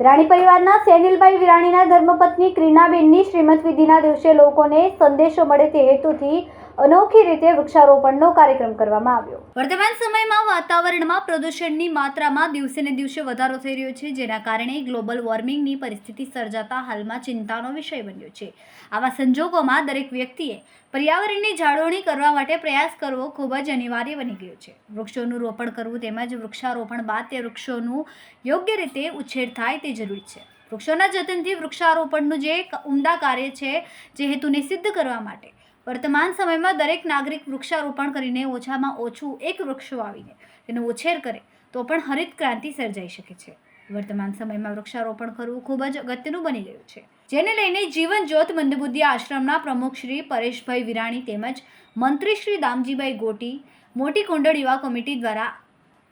વિરાણી પરિવારના સેનિલભાઈ વિરાણીના ધર્મપત્ની ક્રીનાબેનની શ્રીમત વિધિના દિવસે લોકોને સંદેશો મળે તે હેતુથી અનોખી રીતે વૃક્ષારોપણનો કાર્યક્રમ કરવામાં આવ્યો. વર્તમાન સમયમાં વાતાવરણમાં પ્રદૂષણની માત્રામાં દિવસે ને દિવસે વધારો થઈ રહ્યો છે, જેના કારણે ગ્લોબલ વોર્મિંગની પરિસ્થિતિ સર્જાતા હાલમાં ચિંતાનો વિષય બન્યો છે. આવા સંજોગોમાં દરેક વ્યક્તિએ પર્યાવરણની જાળવણી કરવા માટે પ્રયાસ કરવો ખૂબ જ અનિવાર્ય બની ગયો છે. વૃક્ષોનું રોપણ કરવું તેમજ વૃક્ષારોપણ બાદ તે વૃક્ષોનું યોગ્ય રીતે ઉછેર થાય તે જરૂરી છે. વૃક્ષોના જતનથી વૃક્ષારોપણનું જે એક ઉમદા કાર્ય છે, જે હેતુને સિદ્ધ કરવા માટે વર્તમાન સમયમાં દરેક નાગરિક વૃક્ષારોપણ કરીને ઓછામાં ઓછું એક વૃક્ષ વાવીને તેનો ઉછેર કરે, તો પણ હરિત ક્રાંતિ સર્જાઈ શકે છે. વર્તમાન સમયમાં વૃક્ષારોપણ કરવું ખૂબ જ અગત્યનું બની ગયું છે. જેને લઈને જીવન જ્યોત મંદબુદ્ધિ આશ્રમના પ્રમુખ શ્રી પરેશભાઈ વિરાણી તેમજ મંત્રી શ્રી દામજીભાઈ ગોટી, મોટી કુંડળ યુવા કમિટી દ્વારા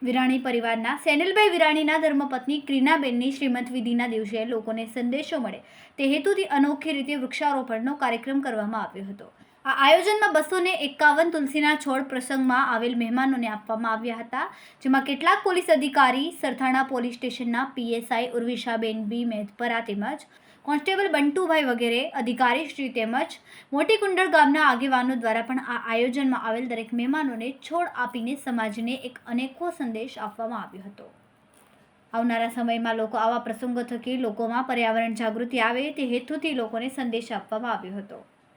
વિરાણી પરિવારના સેનિલભાઈ વિરાણીના ધર્મપત્ની ક્રીનાબેનની શ્રીમંત વિધિના દિવસે લોકોને સંદેશો મળે, તે હેતુથી અનોખી રીતે વૃક્ષારોપણનો કાર્યક્રમ કરવામાં આવ્યો હતો. આ આયોજનમાં બસો ને એકાવન તુલસીના છોડ પ્રસંગમાં આવેલ મહેમાનોને આપવામાં આવ્યા હતા, જેમાં કેટલાક પોલીસ અધિકારી, સરથાણા પોલીસ સ્ટેશનના પીએસઆઈ ઉર્વિશાબેન બી મેધપરા તેમજ કોન્સ્ટેબલ બંટુભાઈ વગેરે અધિકારીશ્રી તેમજ મોટી કુંડળ ગામના આગેવાનો દ્વારા પણ આ આયોજનમાં આવેલ દરેક મહેમાનોને છોડ આપીને સમાજને એક અનેકો સંદેશ આપવામાં આવ્યો હતો. આવનારા સમયમાં લોકો આવા પ્રસંગો થકી લોકોમાં પર્યાવરણ જાગૃતિ આવે તે હેતુથી લોકોને સંદેશ આપવામાં આવ્યો હતો.